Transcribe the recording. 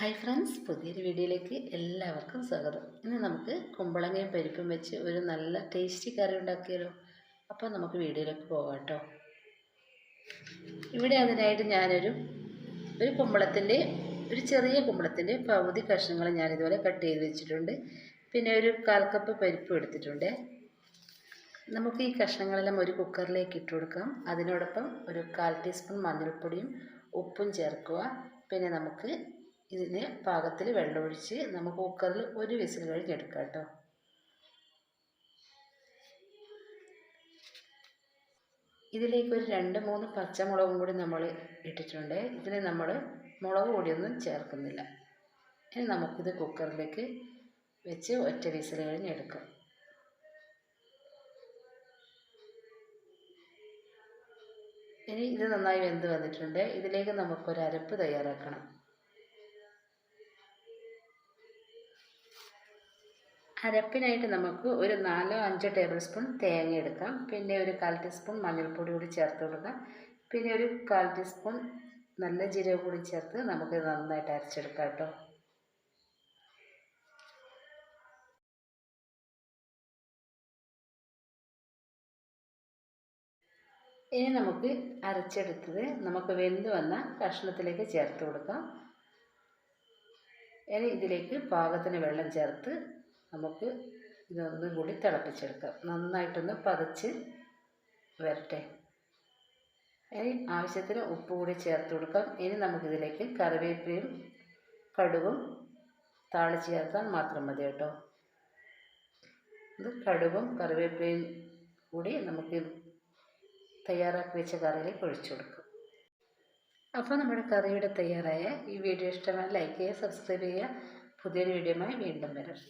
Hi friends പുതിയൊരു വീഡിയോയിലേക്ക് എല്ലാവർക്കും സ്വാഗതം. ഇന്ന് നമുക്ക് കുമ്പളങ്ങയും പരിപ്പും വെച്ച് ഒരു നല്ല ടേസ്റ്റി കറി ഉണ്ടാക്കിയാലോ? അപ്പോൾ നമുക്ക് വീഡിയോയിലേക്ക് പോകാം കേട്ടോ. ഇവിടെ അതിനായിട്ട് ഞാനൊരു ഒരു കുമ്പളത്തിന്റെ ഒരു ചെറിയ കുമ്പളത്തിന്റെ പകുതി കഷ്ണങ്ങൾ ഞാനിതുപോലെ കട്ട് ചെയ്ത് വെച്ചിട്ടുണ്ട്. പിന്നെ ഒരു കാൽ കപ്പ് പരിപ്പും എടുത്തിട്ടുണ്ട്. നമുക്ക് ഈ കഷ്ണങ്ങളെല്ലാം ഒരു കുക്കറിലേക്ക് ഇട്ട് കൊടുക്കാം. അതിനോടൊപ്പം ഒരു കാൽ ടീസ്പൂൺ മഞ്ഞൾപ്പൊടിയും ഉപ്പും ചേർക്കുക. പിന്നെ നമുക്ക് ഇതിന് പാകത്തിൽ വെള്ളമൊഴിച്ച് നമുക്ക് കുക്കറിൽ ഒരു വിസിൽ കഴിഞ്ഞെടുക്കാം കേട്ടോ. ഇതിലേക്ക് ഒരു രണ്ട് മൂന്ന് പച്ചമുളകും കൂടി നമ്മൾ ഇട്ടിട്ടുണ്ട്. ഇതിന് നമ്മൾ മുളക് പൊടിയൊന്നും ചേർക്കുന്നില്ല. ഇനി നമുക്കിത് കുക്കറിലേക്ക് വെച്ച് ഒറ്റ വിസിൽ കഴിഞ്ഞെടുക്കാം ഇനി ഇത് നന്നായി വെന്ത് വന്നിട്ടുണ്ട്. ഇതിലേക്ക് നമുക്കൊരു അരപ്പ് തയ്യാറാക്കണം. അരപ്പിനായിട്ട് നമുക്ക് ഒരു നാലോ അഞ്ചോ ടേബിൾ സ്പൂൺ തേങ്ങ എടുക്കാം. പിന്നെ ഒരു കാൽ ടീസ്പൂൺ മഞ്ഞൾപ്പൊടി കൂടി ചേർത്ത് കൊടുക്കാം. പിന്നെ ഒരു കാൽ ടീസ്പൂൺ നല്ല ജീരകം കൂടി ചേർത്ത് നമുക്ക് നന്നായിട്ട് അരച്ചെടുക്കാം കേട്ടോ. ഇനി നമുക്ക് അരച്ചെടുത്തത് നമുക്ക് വെന്ത് വന്ന കഷ്ണത്തിലേക്ക് ചേർത്ത് കൊടുക്കാം. ഇനി ഇതിലേക്ക് പാകത്തിന് വെള്ളം ചേർത്ത് നമുക്ക് ഇതൊന്നും കൂടി തിളപ്പിച്ചെടുക്കാം. നന്നായിട്ടൊന്ന് പതച്ച് വരട്ടെ. ഇനി ആവശ്യത്തിന് ഉപ്പ് കൂടി ചേർത്ത് കൊടുക്കാം. ഇനി നമുക്കിതിലേക്ക് കറിവേപ്പിലയും കടുകും താളിച്ച് ചേർത്താൽ മാത്രം മതി കേട്ടോ. ഇത് കടുകും കറിവേപ്പിലയും കൂടി നമുക്ക് തയ്യാറാക്കി വെച്ച കറിയിലേക്ക് ഒഴിച്ചു കൊടുക്കും. അപ്പോൾ നമ്മുടെ കറിയുടെ തയ്യാറായ ഈ വീഡിയോ ഇഷ്ടമായി ലൈക്ക് ചെയ്യുക സബ്സ്ക്രൈബ് ചെയ്യുക. പുതിയൊരു വീഡിയോയുമായി വീണ്ടും വരാം.